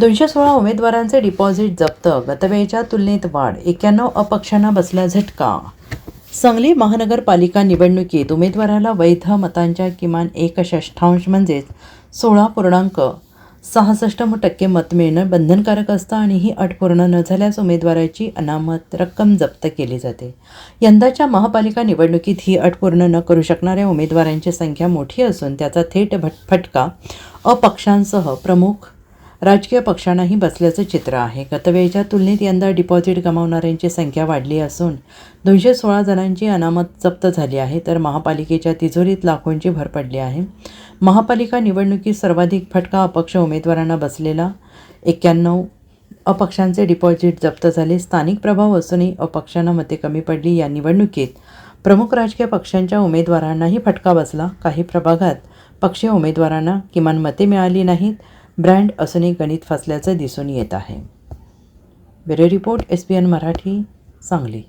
दोनशे सोळा उमेदवारांचे डिपॉझिट जप्त गतवेळेच्या तुलनेत वाढ एक्क्याण्णव अपक्षांना बसला झटका. सांगली महानगरपालिका निवडणुकीत उमेदवाराला वैध मतांच्या किमान एक षष्ठांश म्हणजेच सोळा पूर्णांक. सहासष्ट टक्के मत मिळणं बंधनकारक असतं आणि ही अट पूर्ण न झाल्यास उमेदवाराची अनामत रक्कम जप्त केली जाते. यंदाच्या महापालिका निवडणुकीत ही अट पूर्ण न करू शकणाऱ्या उमेदवारांची संख्या मोठी असून त्याचा थेट भट फटका अपक्षांसह प्रमुख राजकीय पक्षांनाही बसल्याचं चित्र आहे. गतवेळच्या तुलनेत यंदा डिपॉझिट गमावणाऱ्यांची संख्या वाढली असून दोनशे सोळा जणांची अनामत जप्त झाली आहे तर महापालिकेच्या तिजोरीत लाखोंची भर पडली आहे. महापालिका निवडणुकीत सर्वाधिक फटका अपक्ष उमेदवारांना बसलेला. एक्क्याण्णव अपक्षांचे डिपॉझिट जप्त झाले. स्थानिक प्रभाव असूनही अपक्षांना मते कमी पडली. या निवडणुकीत प्रमुख राजकीय पक्षांच्या उमेदवारांनाही फटका बसला. काही प्रभागात पक्षीय उमेदवारांना किमान मते मिळाली नाहीत. ब्रँड असूनही गणित फसल्याचं दिसून येत आहे. Bureau report S P N Marathi Sangli.